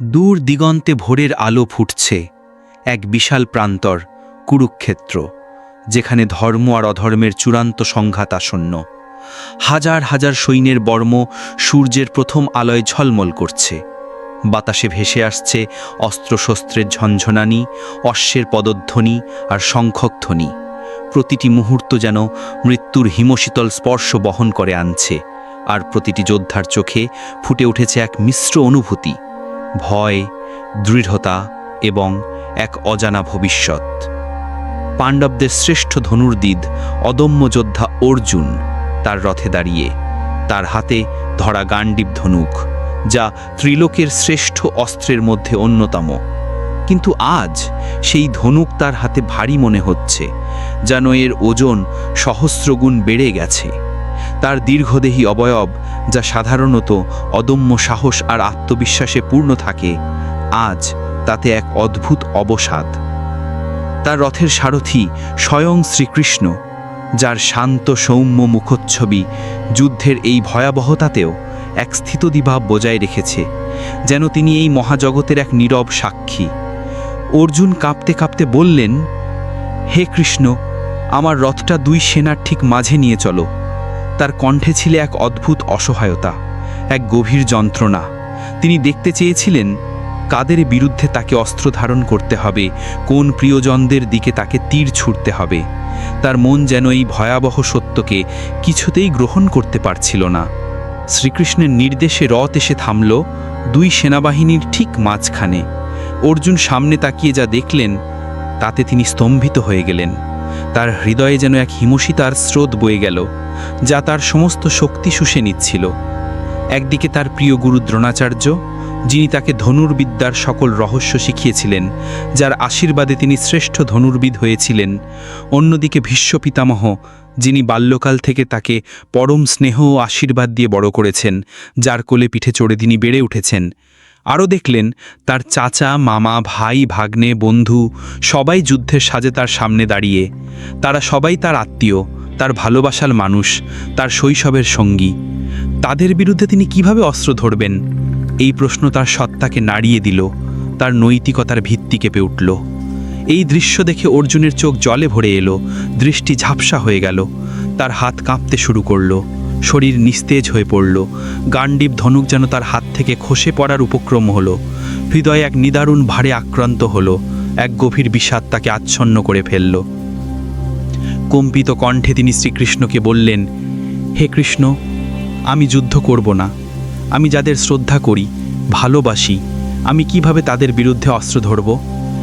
দূর দিগন্তে ভোরের আলো ফুটছে, এক বিশাল প্রান্তর, কুরুক্ষেত্র, যেখানে ধর্ম আর অধর্মের চূড়ান্ত সংঘাত আসন্ন। হাজার হাজার সৈন্যের বর্ম সূর্যের প্রথম আলোয় ঝলমল করছে। বাতাসে ভেসে আসছে অস্ত্রশস্ত্রের ঝনঝনানি, অশ্বের পদধ্বনি আর শঙ্খধ্বনি প্রতিটি মুহূর্ত যেন মৃত্যুর হিমশীতল স্পর্শ বহন করে আনছে, আর প্রতিটি যোদ্ধার চোখে ফুটে উঠেছে এক মিশ্র অনুভূতি। ভয়, দৃঢ়তা এবং এক অজানা ভবিষ্যৎ। পাণ্ডবদের শ্রেষ্ঠ ধনুর্দিদ অদম্য যোদ্ধা অর্জুন তার রথে দাঁড়িয়ে, তার হাতে ধরা গান্ডীব ধনুক, যা ত্রিলোকের শ্রেষ্ঠ অস্ত্রের মধ্যে অন্যতম। কিন্তু আজ সেই ধনুক তার হাতে ভারী মনে হচ্ছে, যেন এর ওজন সহস্রগুণ বেড়ে গেছে। তার দীর্ঘদেহী অবয়ব, যা সাধারণত অদম্য সাহস আর আত্মবিশ্বাসে পূর্ণ থাকে, আজ তাতে এক অদ্ভুত অবসাদ। তার রথের সারথি স্বয়ং শ্রীকৃষ্ণ, যার শান্ত সৌম্য মুখচ্ছবি যুদ্ধের এই ভয়াবহতাতেও এক স্থিতদিভাব বজায় রেখেছে, যেন তিনি এই মহাজগতের এক নীরব সাক্ষী। অর্জুন কাঁপতে কাঁপতে বললেন, হে কৃষ্ণ, আমার রথটা দুই সেনার ঠিক মাঝে নিয়ে চলো। তার কণ্ঠে ছিল এক অদ্ভুত অসহায়তা, এক গভীর যন্ত্রণা। তিনি দেখতে চেয়েছিলেন, কাদের বিরুদ্ধে তাকে অস্ত্র ধারণ করতে হবে, কোন প্রিয়জনদের দিকে তাকে তীর ছুটতে হবে। তার মন যেন এই ভয়াবহ সত্যকে কিছুতেই গ্রহণ করতে পারছিল না। শ্রীকৃষ্ণের নির্দেশে রথ এসে থামল দুই সেনাবাহিনীর ঠিক মাঝখানে। অর্জুন সামনে তাকিয়ে যা দেখলেন, তাতে তিনি স্তম্ভিত হয়ে গেলেন। তার হৃদয়ে যেন এক হিমশিতার স্রোত বয়ে গেল। যা তার সমস্ত শক্তি শুষে নিচ্ছিল। একদিকে তার প্রিয় গুরু দ্রোণাচার্য, যিনি তাকে ধনুর্বিদ্যার সকল রহস্য শিখিয়েছিলেন, যার আশীর্বাদে তিনি শ্রেষ্ঠ ধনুর্বিদ হয়েছিলেন। অন্যদিকে ভীষ্ম পিতামহ, যিনি বাল্যকাল থেকে তাকে পরম স্নেহ ও আশীর্বাদ দিয়ে বড় করেছেন, যার কোলে পিঠে চড়ে তিনি বেড়ে উঠেছেন। আরও দেখলেন, তার চাচা, মামা, ভাই, ভাগ্নে, বন্ধু সবাই যুদ্ধের সাজে তার সামনে দাঁড়িয়ে। তারা সবাই তার আত্মীয়। তার ভালোবাসার মানুষ, তার শৈশবের সঙ্গী। তাদের বিরুদ্ধে তিনি কীভাবে অস্ত্র ধরবেন? এই প্রশ্ন তার সত্তাকে নাড়িয়ে দিল, তার নৈতিকতার ভিত্তি কেঁপে উঠল। এই দৃশ্য দেখে অর্জুনের চোখ জলে ভরে এলো, দৃষ্টি ঝাপসা হয়ে গেল, তার হাত কাঁপতে শুরু করল, শরীর নিস্তেজ হয়ে পড়ল গান্ডীব ধনুক যেন তার হাত থেকে খসে পড়ার উপক্রম হলো, হৃদয়ে এক নিদারুণ ভারে আক্রান্ত হলো, এক গভীর বিষাদ তাকে আচ্ছন্ন করে ফেলল। কম্পিত কণ্ঠে তিনি শ্রীকৃষ্ণকে বললেন, হে কৃষ্ণ, আমি যুদ্ধ করব না। আমি যাদের শ্রদ্ধা করি, ভালোবাসি, আমি কীভাবে তাদের বিরুদ্ধে অস্ত্র ধরব?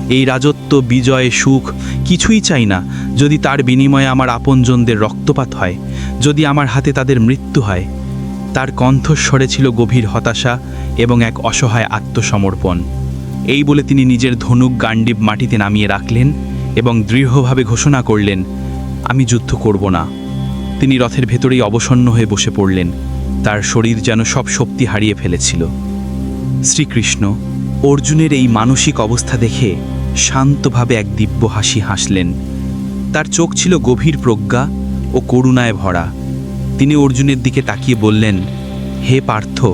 এই রাজত্ব, বিজয়, সুখ কিছুই চাই না। যদি তার বিনিময়ে আমার আপনজনদের রক্তপাত হয়, যদি আমার হাতে তাদের মৃত্যু হয়, তার কণ্ঠস্বরে ছিল গভীর হতাশা এবং এক অসহায় আত্মসমর্পণ। এই বলে তিনি নিজের ধনুক গান্ডীব মাটিতে নামিয়ে রাখলেন এবং দৃঢ়ভাবে ঘোষণা করলেন আমি যুদ্ধ করব না। তিনি রথের ভেতরেই অবসন্ন হয়ে বসে পড়লেন। তার শরীর যেন সব শক্তি হারিয়ে ফেলেছিল। শ্রীকৃষ্ণ অর্জুনের এই মানসিক অবস্থা দেখে শান্তভাবে এক দিব্য হাসি হাসলেন। তার চোখ ছিল গভীর প্রজ্ঞা ও করুণায় ভরা। তিনি অর্জুনের দিকে তাকিয়ে বললেন, হে পার্থ,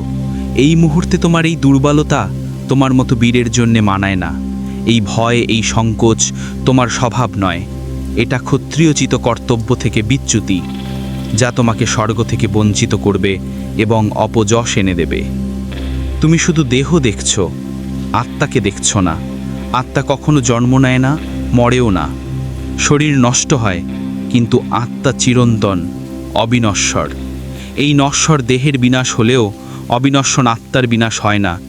এই মুহূর্তে তোমার এই দুর্বলতা তোমার মতো বীরের জন্যে মানায় না। এই ভয়, এই সংকোচ তোমার স্বভাব নয়। এটা ক্ষত্রিয়চিত কর্তব্য থেকে বিচ্যুতি, যা তোমাকে স্বর্গ থেকে বঞ্চিত করবে এবং অপযশ এনে দেবে। তুমি শুধু দেহ দেখছ, আত্মাকে দেখছ না। আত্মা কখনো জন্ম নেয় না, মরেও না। শরীর নষ্ট হয়, কিন্তু আত্মা চিরন্তন, অবিনশ্বর। এই নশ্বর দেহের বিনাশ হলেও অবিনশ্বর আত্মার বিনাশ হয় না।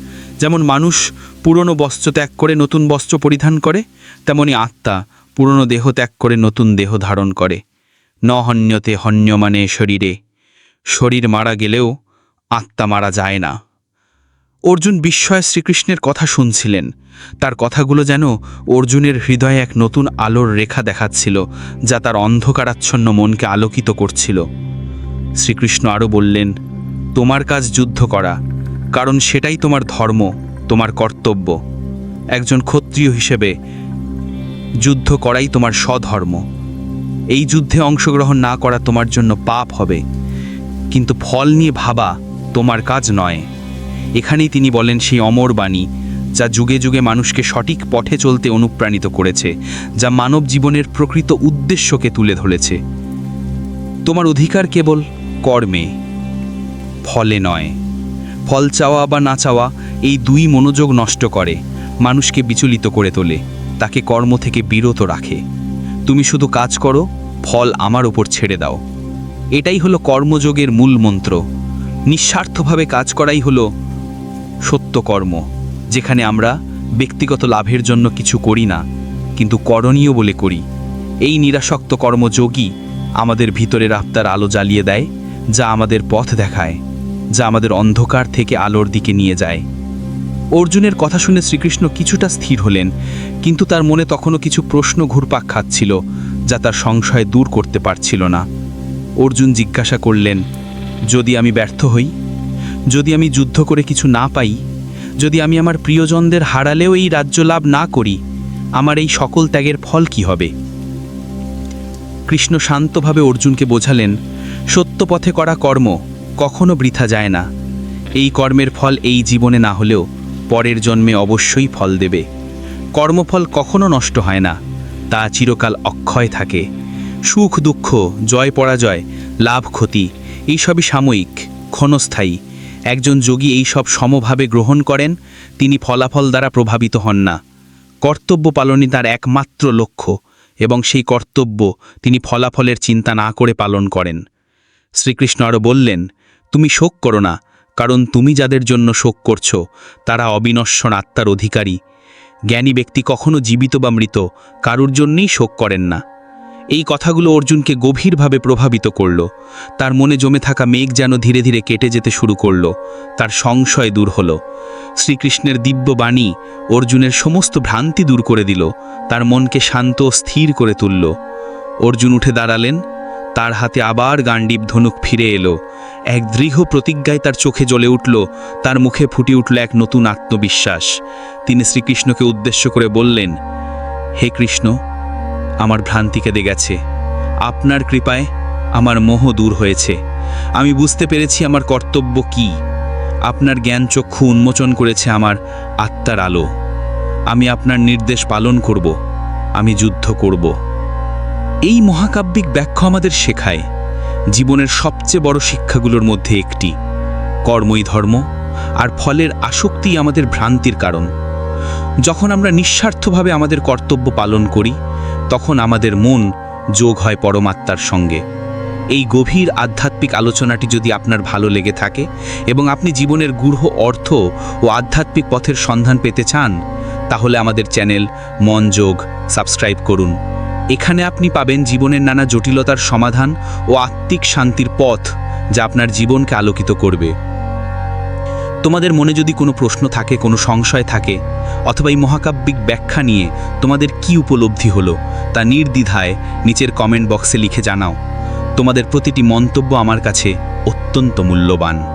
যেমন মানুষ পুরনো বস্ত্র ত্যাগ করে নতুন বস্ত্র পরিধান করে, তেমনি আত্মা পুরনো দেহ ত্যাগ করে নতুন দেহ ধারণ করে। ন হন্যতে হন্যমানে শরীরে। শরীর মারা গেলেও আত্মা মারা যায় না। অর্জুন বিস্ময়ে শ্রীকৃষ্ণের কথা শুনছিলেন। তার কথাগুলো যেন অর্জুনের হৃদয়ে এক নতুন আলোর রেখা দেখাচ্ছিল, যা তার অন্ধকারাচ্ছন্ন মনকে আলোকিত করছিল। শ্রীকৃষ্ণ আরও বললেন, তোমার কাজ যুদ্ধ করা, কারণ সেটাই তোমার ধর্ম, তোমার কর্তব্য। একজন ক্ষত্রিয় হিসেবে যুদ্ধ করাই তোমার স্বধর্ম। এই যুদ্ধে অংশগ্রহণ না করা তোমার জন্য পাপ হবে। কিন্তু ফল নিয়ে ভাবা তোমার কাজ নয়। এখানেই তিনি বলেন সেই অমর বাণী, যা যুগে যুগে মানুষকে সঠিক পথে চলতে অনুপ্রাণিত করেছে, যা মানব জীবনের প্রকৃত উদ্দেশ্যকে তুলে ধরেছে। তোমার অধিকার কেবল কর্মে, ফলে নয়। ফল চাওয়া বা না চাওয়া এই দুই মনোযোগ নষ্ট করে, মানুষকে বিচলিত করে তোলে। তাকে কর্ম থেকে বিরত রাখে। তুমি শুধু কাজ করো, ফল আমার ওপর ছেড়ে দাও। এটাই হলো কর্মযোগের মূল মন্ত্র। নিঃস্বার্থভাবে কাজ করাই হলো সত্য কর্ম, যেখানে আমরা ব্যক্তিগত লাভের জন্য কিছু করি না, কিন্তু করণীয় বলে করি। এই নিরাসক্ত কর্মযোগী আমাদের ভিতরের আত্মার আলো জ্বালিয়ে দেয়, যা আমাদের পথ দেখায়, যা আমাদের অন্ধকার থেকে আলোর দিকে নিয়ে যায়। অর্জুনের কথা শুনে শ্রীকৃষ্ণ কিছুটা স্থির হলেন, কিন্তু তার মনে তখনও কিছু প্রশ্ন ঘুরপাক খাচ্ছিল, যা তার সংশয় দূর করতে পারছিল না। অর্জুন জিজ্ঞাসা করলেন, যদি আমি ব্যর্থ হই? যদি আমি যুদ্ধ করে কিছু না পাই? যদি আমি আমার প্রিয়জনদের হারালেও এই রাজ্য লাভ না করি, আমার এই সকল ত্যাগের ফল কি হবে? কৃষ্ণ শান্তভাবে অর্জুনকে বোঝালেন, সত্য পথে করা কর্ম কখনো বৃথা যায় না। এই কর্মের ফল এই জীবনে না হলেও পরের জন্মে অবশ্যই ফল দেবে। কর্মফল কখনো নষ্ট হয় না, তা চিরকাল অক্ষয় থাকে। সুখ, দুঃখ, জয়, পরাজয়, লাভ, ক্ষতি, এইসবই সাময়িক, ক্ষণস্থায়ী। একজন যোগী এইসব সমভাবে গ্রহণ করেন, তিনি ফলাফল দ্বারা প্রভাবিত হন না। কর্তব্য পালনই তার একমাত্র লক্ষ্য এবং সেই কর্তব্য তিনি ফলাফলের চিন্তা না করে পালন করেন। শ্রীকৃষ্ণ আরও বললেন, তুমি শোক করো না কারণ তুমি যাদের জন্য শোক করছ, তারা অবিনশ্বর আত্মার অধিকারী। জ্ঞানী ব্যক্তি কখনো জীবিত বা মৃত, কারুর জন্যই শোক করেন না। এই কথাগুলো অর্জুনকে গভীরভাবে প্রভাবিত করল। তার মনে জমে থাকা মেঘ যেন ধীরে ধীরে কেটে যেতে শুরু করল। তার সংশয় দূর হল। শ্রীকৃষ্ণের দিব্য বাণী অর্জুনের সমস্ত ভ্রান্তি দূর করে দিল। তার মনকে শান্ত স্থির করে তুলল। অর্জুন উঠে দাঁড়ালেন। তার হাতে আবার গান্ডীব ধনুক ফিরে এলো। এক দৃঢ় প্রতিজ্ঞায় তার চোখে জ্বলে উঠল, তার মুখে ফুটে উঠল এক নতুন আত্মবিশ্বাস। তিনি শ্রীকৃষ্ণকে উদ্দেশ্য করে বললেন, হে কৃষ্ণ, আমার ভ্রান্তি কেঁদে গেছে। আপনার কৃপায় আমার মোহ দূর হয়েছে। আমি বুঝতে পেরেছি আমার কর্তব্য কি। আপনার জ্ঞান চক্ষু উন্মোচন করেছে আমার আত্মার আলো। আমি আপনার নির্দেশ পালন করব। আমি যুদ্ধ করব। এই মহাকাব্যিক ব্যাখ্যা আমাদের শেখায়, জীবনের সবচেয়ে বড় শিক্ষাগুলোর মধ্যে একটি। কর্মই ধর্ম, আর ফলের আসক্তি আমাদের ভ্রান্তির কারণ। যখন আমরা নিঃস্বার্থভাবে আমাদের কর্তব্য পালন করি, তখন আমাদের মন যোগ হয় পরমাত্মার সঙ্গে। এই গভীর আধ্যাত্মিক আলোচনাটি যদি আপনার ভালো লেগে থাকে এবং আপনি জীবনের গূঢ় অর্থ ও আধ্যাত্মিক পথের সন্ধান পেতে চান, তাহলে আমাদের চ্যানেল মন যোগ সাবস্ক্রাইব করুন। এখানে আপনি পাবেন জীবনের নানা জটিলতার সমাধান ও আত্মিক শান্তির পথ যা আপনার জীবনকে আলোকিত করবে। তোমাদের মনে যদি কোনো প্রশ্ন থাকে, কোনো সংশয় থাকে, অথবা এই মহাকাব্যিক ব্যাখ্যা নিয়ে তোমাদের কি উপলব্ধি হলো, তা নির্দ্বিধায় নিচের কমেন্ট বক্সে লিখে জানাও। তোমাদের প্রতিটি মন্তব্য আমার কাছে অত্যন্ত মূল্যবান।